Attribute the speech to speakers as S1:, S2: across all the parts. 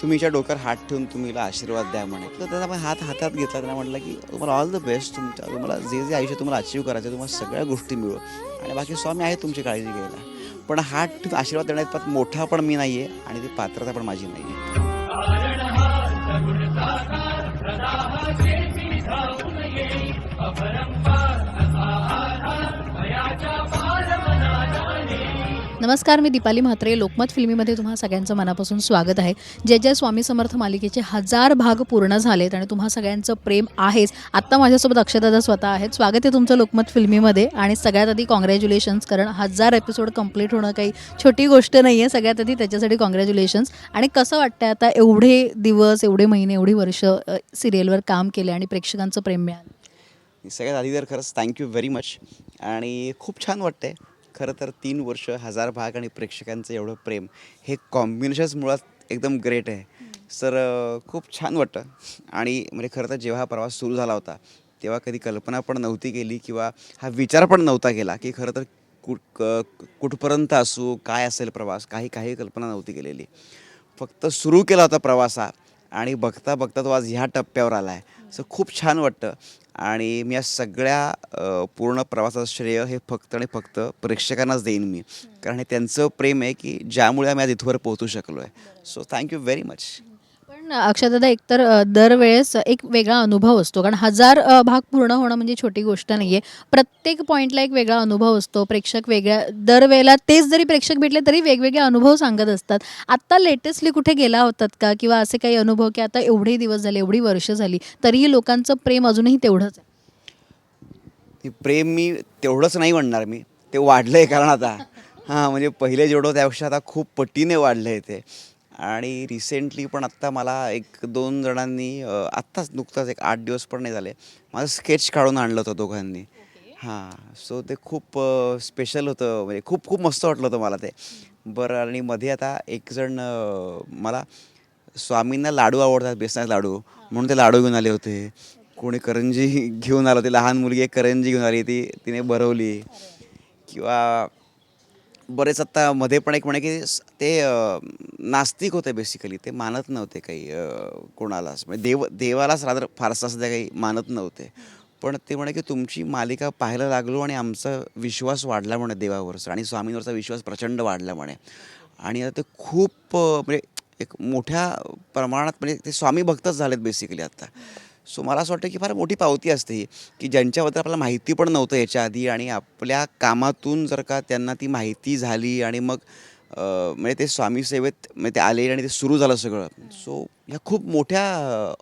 S1: तुम्हीच्या डोक्यावर हात ठेवून तुम्ही आशीर्वाद द्या म्हणे. तर त्यांना आपण हात हातात घेतला त्यांना म्हटलं की तुम्हाला ऑल द बेस्ट तुमच्या तुम्हाला जे जे आयुष्य तुम्हाला अचीव करायचं आहे, तुम्हाला सगळ्या गोष्टी मिळू आणि बाकी स्वामी आहे तुमची काळजी घ्यायला. पण हात ठेवून आशीर्वाद देण्यात मोठा पण मी नाही आहे आणि ती पात्रता पण माझी नाही आहे
S2: नमस्कार मी दीपाली म्हात्रे. लोकमत फिल्मीमध्ये तुम्हा सगळ्यांचं मनापासून स्वागत आहे. जे जय स्वामी समर्थ मालिकेचे हजार भाग पूर्ण झालेत आणि तुम्हा सगळ्यांचं प्रेम आहेच. आत्ता माझ्यासोबत अक्षदादा स्वतः आहेत. स्वागत आहे तुमचं लोकमत फिल्मीमध्ये आणि सगळ्यात आधी कॉंग्रॅच्युलेशन्स कारण हजार एपिसोड कंप्लीट होणं काही छोटी गोष्ट नाही आहे सगळ्यात आधी त्याच्यासाठी कॉंग्रॅच्युलेशन्स आणि कसं वाटतं आता एवढे दिवस एवढे महिने एवढी वर्ष सिरियलवर काम केले आणि प्रेक्षकांचं प्रेम मिळालं?
S1: सगळ्यात आधी तर खरंच थँक्यू व्हेरी मच आणि खूप छान वाटतंय. खरं तर तीन वर्ष हजार भाग आणि प्रेक्षकांचं एवढं प्रेम हे कॉम्बिनेशन्स मुळात एकदम ग्रेट आहे. सर खूप छान वाटतं. आणि म्हणजे खरं तर जेव्हा हा प्रवास सुरू झाला होता तेव्हा कधी कल्पना पण नव्हती केली किंवा हा विचार पण नव्हता केला की खरं तर कुठ क- कुठपर्यंत असू काय असेल प्रवास काही काही कल्पना नव्हती केलेली. फक्त सुरू केला होता प्रवास हा आणि बघता बघता तो आज ह्या टप्प्यावर आला आहे सो खूप छान वाटतं. आणि मी या सगळ्या पूर्ण प्रवासाचं श्रेय हे फक्त आणि फक्त प्रेक्षकांनाच देईन मी. कारण हे त्यांचं प्रेम आहे की ज्यामुळे आम्ही आज इथवर पोहोचू शकलो आहे सो थँक्यू व्हेरी मच
S2: पण अक्षरदादा एकतर अ, दरवेळेस एक वेगळा अनुभव असतो. कारण हजार अ, भाग पूर्ण होणं म्हणजे छोटी गोष्ट नाही आहे प्रत्येक पॉईंटला एक वेगळा अनुभव असतो. प्रेक्षक वेगळ्या दरवेळेला तेच जरी प्रेक्षक भेटले तरी वेगवेगळे अनुभव सांगत असतात. आत्ता लेटेस्टली कुठे गेला होतात का? किंवा असे काही अनुभव की आता एवढे दिवस झाले एवढी वर्ष झाली तरीही लोकांचं प्रेम अजूनही तेवढंच आहे.
S1: प्रेम मी तेवढंच नाही म्हणणार मी. ते वाढलं आहे कारण आता. हां म्हणजे पहिले जेवढं त्यापेक्षा आता खूप पटीने वाढलं आहे ते. आणि रिसेंटली पण आत्ता मला एक दोन जणांनी आत्ताच नुकताच एक आठ दिवस पण नाही झाले माझं स्केच काढून आणलं होतं दोघांनी. हां सो ते खूप स्पेशल होतं म्हणजे खूप खूप मस्त वाटलं होतं मला ते. बरं आणि मध्ये आता एक जण अ, मला स्वामींना लाडू आवडतात बेसनाचे लाडू. म्हणून ते लाडू घेऊन आले होते. कोणी करंजी घेऊन आलं होती लहान मुलगी एक करंजी घेऊन आली ती तिने भरवली. किंवा बरेच आत्ता मध्ये पण एक म्हणे की ते नास्तिक होते बेसिकली ते मानत नव्हते काही कोणालाच. म्हणजे देव देवालाच रात्र फारसं सध्या काही मानत नव्हते. पण ते म्हणे की तुमची मालिका पाहायला लागलो आणि आमचा विश्वास वाढला म्हणे देवावरचा. आणि स्वामींवरचा विश्वास प्रचंड वाढला म्हणे. आणि आता ते खूप म्हणजे एक मोठ्या प्रमाणात म्हणजे ते स्वामी भक्तच झालेत बेसिकली आता. सो मला असं वाटतं की फार मोठी पावती असते ही की ज्यांच्याबद्दल आपल्याला माहिती पण नव्हतं याच्या आधी आणि आपल्या कामातून जर का त्यांना ती माहिती झाली आणि मग म्हणजे ते स्वामी सेवेत म्हणजे ते आले आणि ते सुरू झालं सगळं. सो ह्या खूप मोठ्या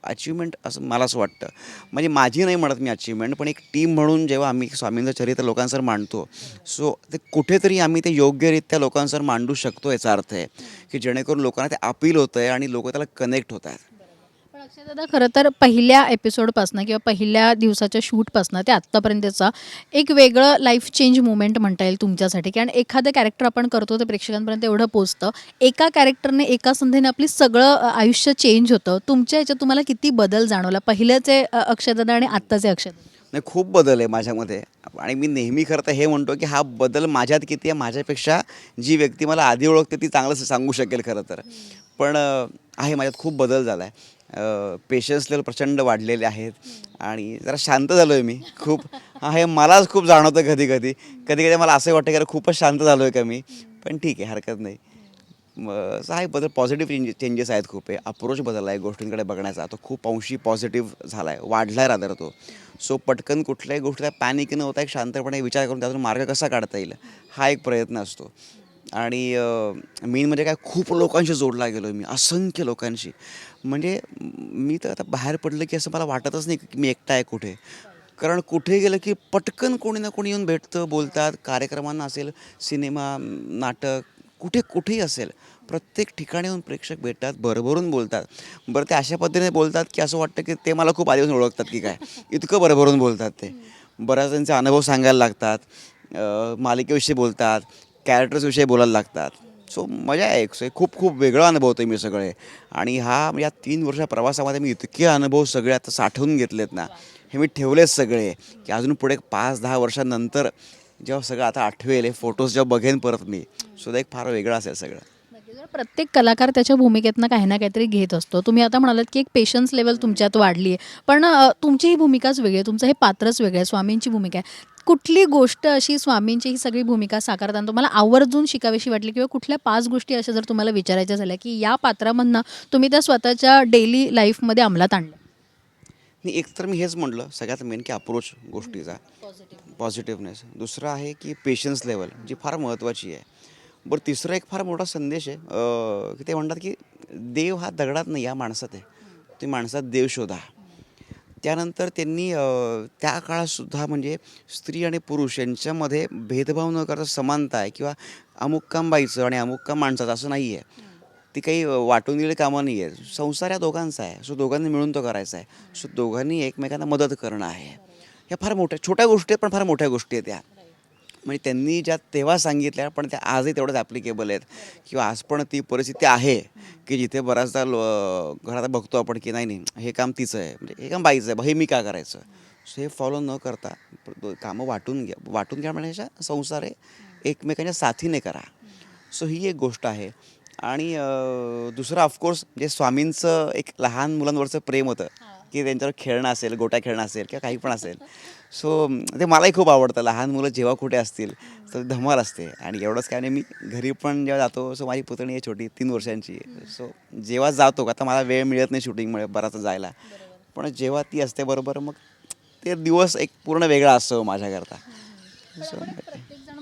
S1: अचिव्हमेंट असं मला असं वाटतं. म्हणजे माझी नाही म्हणत मी अचिव्हमेंट पण एक टीम म्हणून जेव्हा आम्ही स्वामींचं चरित्र लोकांसर मांडतो सो ते कुठेतरी आम्ही ते योग्यरित्या लोकांसर मांडू शकतो याचा अर्थ आहे की जेणेकरून लोकांना ते अपील होतं आहे आणि लोक त्याला कनेक्ट होत आहेत
S2: अक्षयदादा खरं तर पहिल्या एपिसोडपासनं किंवा पहिल्या दिवसाच्या शूटपासनं ते आत्तापर्यंतचा एक वेगळं लाईफ चेंज मुवमेंट म्हणता येईल तुमच्यासाठी. कारण एखादं कॅरेक्टर आपण करतो ते प्रेक्षकांपर्यंत एवढं पोचतं एका कॅरेक्टरने एका संधीने आपली सगळं आयुष्य चेंज होतं. तुमच्या ह्याच्यात तुम्हाला किती बदल जाणवला? पहिल्याचे अक्षयदादा आणि आत्ताचे अक्षयदादा
S1: नाही खूप बदल आहे माझ्यामध्ये. आणि मी नेहमी खरं तर हे म्हणतो की हा बदल माझ्यात किती आहे माझ्यापेक्षा जी व्यक्ती मला आधी ओळखते ती चांगलं सांगू शकेल खरं तर. पण आहे माझ्यात खूप बदल झाला आहे पेशन्स लेवल प्रचंड वाढलेले आहेत. आणि जरा शांत झालो आहे मी. खूप हा, हे मलाच खूप जाणवतं कधी कधी कधी कधी मला असं वाटतं की अरे खूपच शांत झालो आहे का मी? पण ठीक आहे हरकत नाही. असं आहे बदल पॉझिटिव्ह चेंजेस चेंजेस आहेत खूप. आहे अप्रोच बदलला आहे गोष्टींकडे बघण्याचा. तो खूप अंशी पॉझिटिव्ह झाला आहे वाढला आहे रादर तो. सो पटकन कुठल्याही गोष्टीला पॅनिक न होता एक शांतपणे विचार करून त्यातून मार्ग कसा काढता येईल? हा एक प्रयत्न असतो. आणि मेन म्हणजे काय खूप लोकांशी जोडला गेलो मी असंख्य लोकांशी. म्हणजे मी तर आता बाहेर पडलं की असं मला वाटतच नाही की मी एकटा आहे कुठे. कारण कुठे गेलं की पटकन कोणी ना कोणी येऊन भेटतं बोलतात कार्यक्रमांना असेल सिनेमा नाटक कुठे कुठेही असेल प्रत्येक ठिकाणी येऊन प्रेक्षक भेटतात भरभरून बोलतात. बरं ते अशा पद्धतीने बोलतात की असं वाटतं की ते मला खूप आधीपासून ओळखतात की काय. इतकं भरभरून बोलतात ते. बऱ्याच त्यांचे अनुभव सांगायला लागतात मालिकेविषयी बोलतात कॅरेक्टर्सविषयी बोलायला लागतात. सो मजा आहे. सो खूप खूप वेगळा अनुभव होतो मी सगळे. आणि हा म्हणजे या तीन वर्षा प्रवासामध्ये मी इतके अनुभव सगळे आता साठवून घेतलेत ना हे मी ठेवलेच सगळे की अजून पुढे पाच दहा वर्षांनंतर जेव्हा सगळं आता आठवेल हे फोटोज जेव्हा बघेन परत मी. सुद्धा एक फार वेगळं असेल सगळं.
S2: म्हणजे प्रत्येक कलाकार त्याच्या भूमिकेतनं काही ना काहीतरी घेत असतो. तुम्ही आता म्हणालात की एक पेशन्स लेवल तुमच्यात वाढली आहे पण तुमची ही भूमिकाच वेगळी आहे. तुमचं हे पात्रच वेगळं आहे. स्वामींची भूमिका आहे. कुठली गोष्ट अशी स्वामींची ही सगळी भूमिका साकारताना तुम्हाला आवर्जून शिकावीशी वाटली किंवा कुठल्या पाच गोष्टी अशा जर तुम्हाला विचारायच्या झाल्या की या पात्रामधनं तुम्ही त्या स्वतःच्या डेली लाईफमध्ये अंमलात आणल्या
S1: नाही एक तर मी हेच म्हटलं सगळ्यात मेन की अप्रोच गोष्टीचा. पॉझिटिव्हनेस दुसरं आहे की पेशन्स लेवल जी फार महत्त्वाची आहे. बरं तिसरं एक फार मोठा संदेश आहे की ते म्हणतात की देव हा दगडात नाही या माणसात आहे. तुम्ही माणसात देव शोधा. त्यानंतर त्यांनी त्या काळातसुद्धा म्हणजे स्त्री आणि पुरुष यांच्यामध्ये भेदभाव न करता समानता आहे किंवा अमुक काम बाईचं आणि अमुक काम माणसाचं असं नाही आहे. ती काही वाटून दिलेली कामं नाही आहे संसार या दोघांचा आहे. सो दोघांनी मिळून तो करायचा आहे. सो दोघांनी एकमेकांना मदत करणं आहे. ह्या फार मोठ्या छोट्या गोष्टी आहेत पण फार मोठ्या गोष्टी आहेत त्या म्हणजे त्यांनी ज्या तेव्हा सांगितल्या पण त्या आजही तेवढ्याच ॲप्लिकेबल आहेत. किंवा आज पण ती परिस्थिती आहे की जिथे बऱ्याचदा लो घरात बघतो आपण की नाही नाही हे काम तिचं आहे. म्हणजे हे काम बाईचं आहे. हे मी का करायचं? सो हे फॉलो न करता कामं वाटून घ्या. वाटून घ्या म्हणजे संसार आहे एकमेकांच्या साथीने करा. सो ही एक गोष्ट आहे. आणि दुसरं ऑफकोर्स म्हणजे स्वामींचं एक लहान मुलांवरचं प्रेम होतं. की त्यांच्यावर खेळणं असेल गोट्या खेळणं असेल किंवा काही पण असेल. सो ते मलाही खूप आवडतं. लहान मुलं जेव्हा कुठे असतील तर धमाल असते. आणि एवढंच काय नाही मी घरी पण जेव्हा जातो सो माझी पुतणी आहे छोटी तीन वर्षांची. सो जेव्हा जातो आता मला वेळ मिळत नाही शूटिंगमुळे बराच जायला. पण जेव्हा ती असते बरोबर मग ते दिवस एक पूर्ण वेगळा असतो माझ्याकरता. सो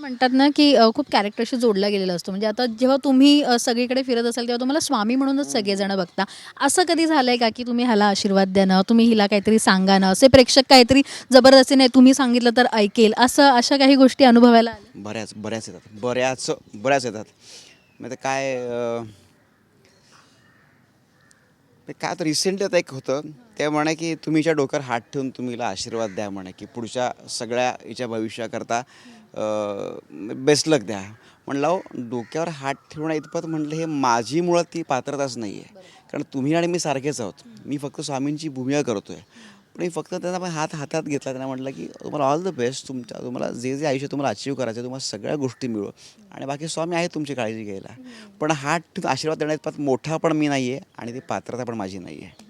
S2: म्हणतात ना की अ, खूप कॅरेक्टरशी जोडला गेलेला असतो. म्हणजे आता जेव्हा तुम्ही अ, सगळीकडे फिरत असाल तेव्हा तुम्हाला स्वामी म्हणूनच सगळेजण बघता. असं कधी झालंय का की तुम्ही ह्याला आशीर्वाद द्या ना तुम्ही हिला काहीतरी सांगा ना असे प्रेक्षक काहीतरी जबरदस्ती नाही तुम्ही सांगितलं तर ऐकेल असं अशा काही गोष्टी अनुभवायला आल्या?
S1: बऱ्याच बऱ्याच येतात. बऱ्याच बऱ्याच येतात. मग ते काय अं, ते काय आता रिसेंटली आता एक होतं. ते म्हणे की तुम्ही डोक्यावर हात ठेवून तुम्हीला आशीर्वाद द्या म्हणे की पुढच्या सगळ्या हिच्या भविष्याकरता बेस्ट लक द्या. म्हणलं अहो, डोक्यावर हात ठेवणं इतपत म्हटलं हे माझी मुळात ती पात्रताच नाही आहे कारण तुम्ही आणि मी सारखेच आहोत. मी फक्त स्वामींची भूमिका करतो आहे पण मी फक्त त्यांना पण हात हातात घेतला. त्यांना म्हटलं की तुम्हाला ऑल द बेस्ट तुमच्या तुम्हाला जे जे आयुष्य तुम्हाला अचीव करायचं आहे, तुम्हाला सगळ्या गोष्टी मिळो. आणि बाकी स्वामी आहे तुमची काळजी घ्यायला. पण हात ठेवून आशीर्वाद देण्यात मोठा पण मी नाही आहे आणि ती पात्रता पण माझी नाही आहे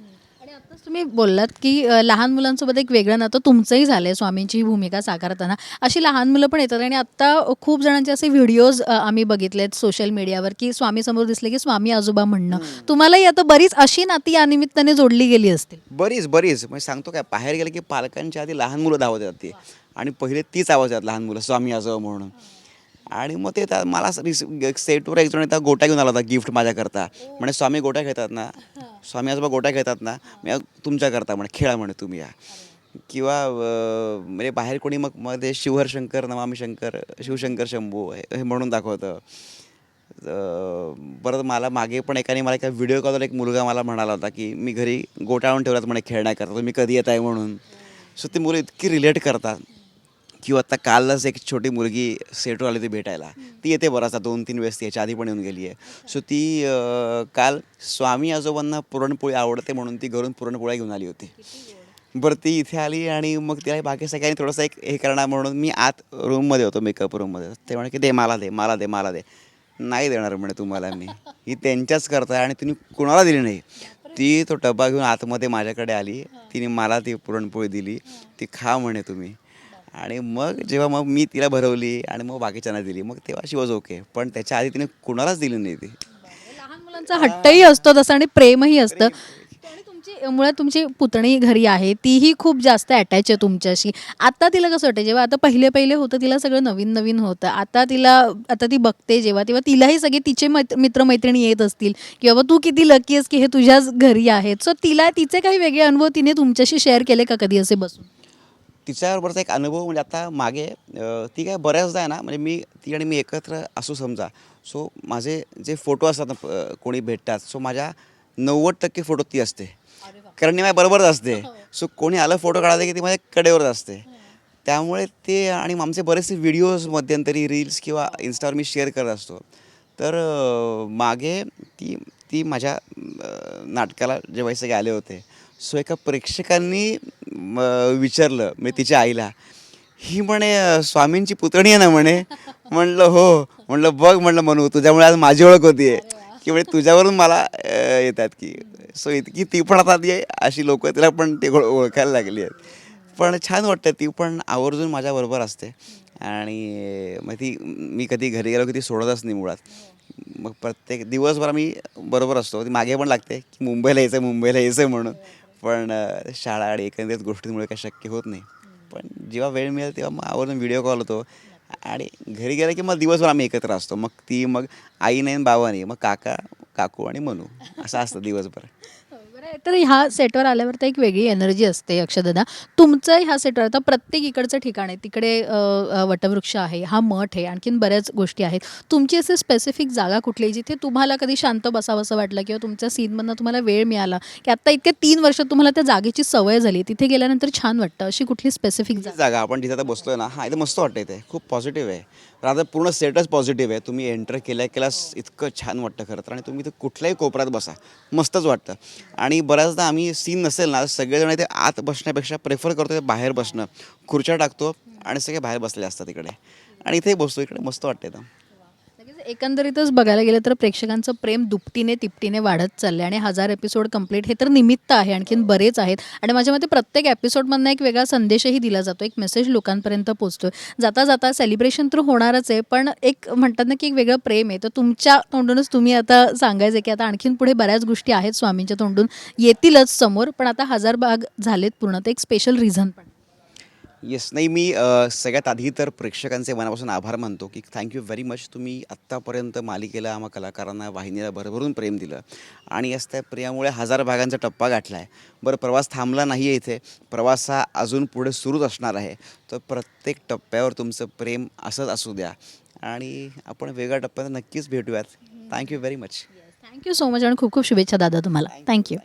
S2: तुम्ही बोललात की लहान मुलांसोबत एक वेगळं नातं तुमचंही झालंय स्वामींची ही भूमिका साकारताना. अशी लहान मुलं पण येतात आणि आता खूप जणांचे असे व्हिडिओज आम्ही बघितलेत सोशल मीडियावर की स्वामी समोर दिसले की स्वामी आजोबा म्हणणं. तुम्हालाही आता बरीच अशी नाती या निमित्ताने जोडली गेली असतील.
S1: बरीच बरीच. म्हणजे सांगतो काय बाहेर गेलं की पालकांच्या आधी लहान मुलं धावत येतात ती आणि पहिले तीच आवाज येतात लहान मुलं स्वामी आजोबा म्हणून. आणि मग ते मला सेटवर एक जण गोट्या घेऊन आला होता गिफ्ट माझ्याकरता. म्हणे स्वामी गोट्या खेळतात ना? स्वामी आजोबा गोट्या खेळतात ना मी तुमच्याकरता म्हणे खेळा म्हणे तुम्ही या. किंवा म्हणजे बाहेर कोणी मग मध्ये शिवहर शंकर नमामी शंकर शिवशंकर शंभू हे हे म्हणून दाखवतं. परत मला मागे पण एकाने मला एका व्हिडिओ कॉलवर एक मुलगा मला म्हणाला होता की मी घरी गोट्या आणून म्हणे खेळण्याकरता तुम्ही कधी येत आहे म्हणून. सो ती मुलं इतकी रिलेट करतात. किंवा आता कालच एक छोटी मुलगी सेटवर आली होती भेटायला. ती येते बराचसा दोन तीन वेळेस ती याच्या आधी पण येऊन गेली आहे सो ती काल स्वामी आजोबांना पुरणपोळी आवडते म्हणून ती घरून पुरणपोळ्या घेऊन आली होती. बरं ती इथे आली आणि मग तिला बाकी सगळ्यांनी थोडंसं एक हे करणार म्हणून मी आत रूममध्ये होतो मेकअप रूममध्ये ते म्हणे की दे मला दे मला दे मला दे. नाही देणार म्हणे तुम्हाला मी. ही त्यांच्याच करताय आणि तुम्ही कुणाला दिली नाही. ती तो डबा घेऊन आतमध्ये माझ्याकडे आली. तिने मला ती पुरणपोळी दिली. ती खा म्हणे तुम्ही. आणि मग जेव्हा मग मी तिला भरवली आणि मग बाकीच्यांना दिली मग तेव्हा शी वॉज ओके पण त्याच्या आधी तिने कुणालाच दिली नाही ती.
S2: लहान मुलांचा हट्टही असतो तसं आणि प्रेमही असतं. आणि तुमची मुळात तुमची पुतणी घरी आहे तीही खूप जास्त अटॅच आहे तुमच्याशी. आता तिला कसं वाटतं जेव्हा आता पहिले पहिले होतं तिला सगळं नवीन नवीन होतं. आता तिला आता ती बघते जेव्हा तेव्हा तिलाही सगळे तिचे मैत्र मित्रमैत्रिणी येत असतील. की बाबा तू किती लकी आहेस की हे तुझ्याच घरी आहेत. सो तिला तिचे काही वेगळे अनुभव तिने तुमच्याशी शेअर केले का कधी असे बसून?
S1: तिच्याबरोबरचा एक अनुभव म्हणजे आता मागे ती काय बऱ्याचदा आहे ना म्हणजे मी ती आणि मी एकत्र असू समजा. सो माझे जे फोटो असतात ना कोणी भेटतात सो माझ्या नव्वद टक्के फोटो ती असते. कारण ती माझ्या बरोबरच असते. सो कोणी आलं फोटो काढायला की ती माझ्या कडेवरच असते. त्यामुळे ते आणि आमचे बरेचसे व्हिडिओज मध्यंतरी रील्स किंवा इन्स्टावर मी शेअर करत असतो. तर मागे ती ती माझ्या नाटकाला जेव्हा हे सगळे आले होते. सो एका प्रेक्षकांनी म, विचारलं मी तिच्या आईला. ही म्हणे स्वामींची पुतणी आहे ना म्हणे. म्हणलं हो. म्हणलं बघ म्हणलं म्हणू तुझ्यामुळे आज माझी ओळख होती की म्हणजे तुझ्यावरून मला येतात की. सो इतकी ती पण आता ती अशी लोक तिला पण ते ओळ- ओळखायला लागली आहेत. पण छान वाटतं ती पण आवर्जून माझ्याबरोबर असते. आणि मग ती मी कधी घरी गेलो की ती सोडतच नाही मुळात. मग प्रत्येक दिवसभर आम्ही बरोबर असतो. ती मागे पण लागते की मुंबईला यायचं मुंबईला यायचं म्हणून. पण शाळा आणि एकंदरीत गोष्टींमुळे काही शक्य होत नाही. पण जेव्हा वेळ मिळेल तेव्हा मग आवर्जून व्हिडिओ कॉल होतो. आणि घरी गेलं की मग दिवसभर आम्ही एकत्र असतो. मग ती मग आई नाही आणि बाबा नाही मग काका काकू आणि मनू. असं असतं दिवसभर.
S2: तर ह्या सेटवर आल्यावर तर एक वेगळी एनर्जी असते अक्षदादा तुमचं ह्या सेटवर आता प्रत्येक इकडचं ठिकाण आहे तिकडे अ, वटवृक्ष आहे हा मठ आहे आणखीन बऱ्याच गोष्टी आहेत. तुमची असे स्पेसिफिक जागा कुठली जिथे तुम्हाला कधी शांत बसावंसं वाटलं किंवा तुमच्या सीनमधनं तुम्हाला वेळ मिळाला की आता इतक्या तीन वर्षात तुम्हाला त्या जागेची सवय झाली तिथे गेल्यानंतर छान वाटतं अशी कुठली स्पेसिफिक जागा?
S1: जागा? आपण जिथे आता बसतोय ना हा इथे मस्त वाटतं इथे. खूप पॉझिटिव्ह आहे. पण आता पूर्ण सेटच पॉझिटिव्ह आहे. तुम्ही एंटर केल्या केल्यास इतकं छान वाटतं खरं तर. आणि तुम्ही ते कुठल्याही कोपऱ्यात बसा. मस्तच वाटतं. आणि बऱ्याचदा आम्ही सीन नसेल ना सगळेजण इथे आत बसण्यापेक्षा प्रेफर करतो ते बाहेर बसणं. खुर्च्या टाकतो आणि सगळे बाहेर बसले असतात इकडे. आणि इथे बसतो इकडे मस्त वाटतं इथं
S2: एकंदरीतच बघायला गेलं तर प्रेक्षकांचं प्रेम दुपटीने तिपटीने वाढत चाललंय आणि हजार एपिसोड कंप्लीट हे तर निमित्त आहे आणखीन बरेच आहेत. आणि माझ्या मते प्रत्येक एपिसोडमधनं एक वेगळा संदेशही दिला जातो एक मेसेज लोकांपर्यंत पोहोचतोय. जाता जाता सेलिब्रेशन तर होणारच आहे पण एक म्हणतात ना की एक वेगळं प्रेम आहे. तर तुमच्या तोंडूनच तुम्ही आता सांगायचं की आता आणखीन पुढे बऱ्याच गोष्टी आहेत स्वामींच्या तोंडून. येतीलच समोर पण आता हजार भाग झालेत पूर्ण. ते एक स्पेशल रिझन पण.
S1: येस नाही मी अ, सगळ्यात आधी तर प्रेक्षकांचे मनापासून आभार मानतो की थँक्यू व्हेरी मच तुम्ही आत्तापर्यंत मालिकेला आम्हा कलाकारांना वाहिनीला भरभरून प्रेम दिलं. आणि याच त्या प्रेमामुळे हजार भागांचा टप्पा गाठला आहे बरं प्रवास थांबला नाही आहे इथे. प्रवास हा अजून पुढे सुरूच असणार आहे. तर प्रत्येक टप्प्यावर तुमचं प्रेम असंच असू द्या. आणि आपण वेगळ्या टप्प्यात नक्कीच भेटूयात. Thank you very much
S2: thank you so much आणि खूप खूप शुभेच्छा दादा तुम्हाला. थँक्यू